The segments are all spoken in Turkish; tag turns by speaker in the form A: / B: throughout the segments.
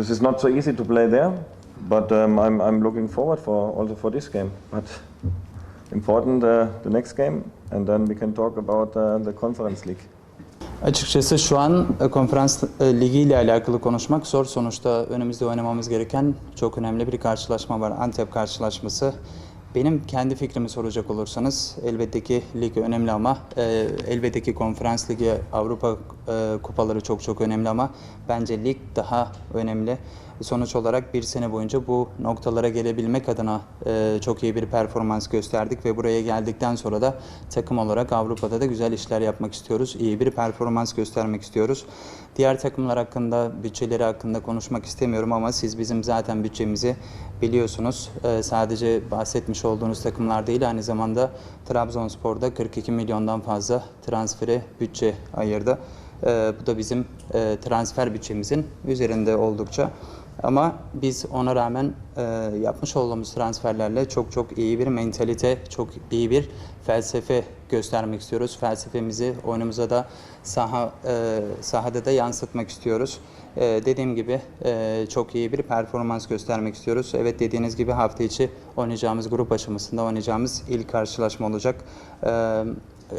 A: this is not so easy to play there, but um, I'm, I'm looking forward for also for this game. But important uh, the next game, and then we can talk about uh, the Conference League.
B: Açıkçası şu an e, konferans e, ligi ile alakalı konuşmak zor. Sonuçta önümüzde oynamamız gereken çok önemli bir karşılaşma var. Antep karşılaşması. Benim kendi fikrimi soracak olursanız elbette ki lig önemli ama e, elbette ki konferans ligi Avrupa e, kupaları çok çok önemli ama bence lig daha önemli. Sonuç olarak bir sene boyunca bu noktalara gelebilmek adına e, çok iyi bir performans gösterdik ve buraya geldikten sonra da takım olarak Avrupa'da da güzel işler yapmak istiyoruz. İyi bir performans göstermek istiyoruz. Diğer takımlar hakkında, bütçeleri hakkında konuşmak istemiyorum ama siz bizim zaten bütçemizi biliyorsunuz. E, sadece bahsetmiş olduğunuz takımlar değil aynı zamanda Trabzonspor'da 42 milyondan fazla transfere bütçe ayırdı. E, bu da bizim e, transfer bütçemizin üzerinde oldukça. Ama biz ona rağmen e, yapmış olduğumuz transferlerle çok çok iyi bir mentalite, çok iyi bir felsefe göstermek istiyoruz. Felsefemizi oyunumuza da saha e, sahada da yansıtmak istiyoruz. E, dediğim gibi e, çok iyi bir performans göstermek istiyoruz. Evet dediğiniz gibi hafta içi oynayacağımız grup aşamasında oynayacağımız ilk karşılaşma olacak. E,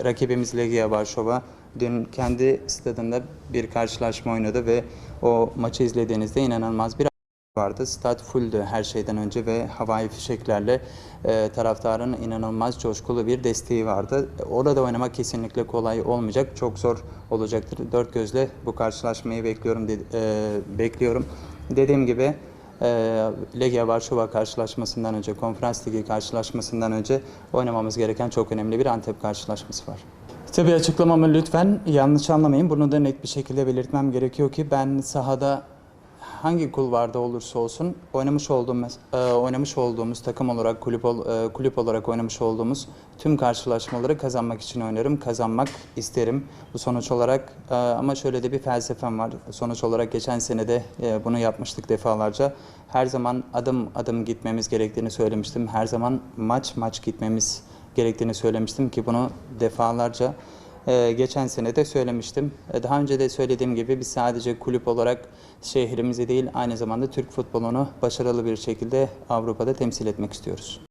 B: rakibimiz Legia Varşova dün kendi stadında bir karşılaşma oynadı ve o maçı izlediğinizde inanılmaz bir vardı. Stat fulldü her şeyden önce ve havai fişeklerle e, taraftarın inanılmaz coşkulu bir desteği vardı. Orada oynamak kesinlikle kolay olmayacak. Çok zor olacaktır. Dört gözle bu karşılaşmayı bekliyorum. dedi- e, bekliyorum. Dediğim gibi e, Legia Varşova karşılaşmasından önce, Konferans Ligi karşılaşmasından önce oynamamız gereken çok önemli bir Antep karşılaşması var. Tabii açıklamamı lütfen yanlış anlamayın. Bunu da net bir şekilde belirtmem gerekiyor ki ben sahada hangi kulvarda olursa olsun oynamış olduğumuz e, oynamış olduğumuz takım olarak kulüp ol- e, kulüp olarak oynamış olduğumuz tüm karşılaşmaları kazanmak için oynarım. Kazanmak isterim. Bu sonuç olarak e, ama şöyle de bir felsefem var. Sonuç olarak geçen sene de e, bunu yapmıştık defalarca. Her zaman adım adım gitmemiz gerektiğini söylemiştim. Her zaman maç maç gitmemiz gerektiğini söylemiştim ki bunu defalarca ee, geçen sene de söylemiştim. Ee, daha önce de söylediğim gibi biz sadece kulüp olarak şehrimizi değil aynı zamanda Türk futbolunu başarılı bir şekilde Avrupa'da temsil etmek istiyoruz.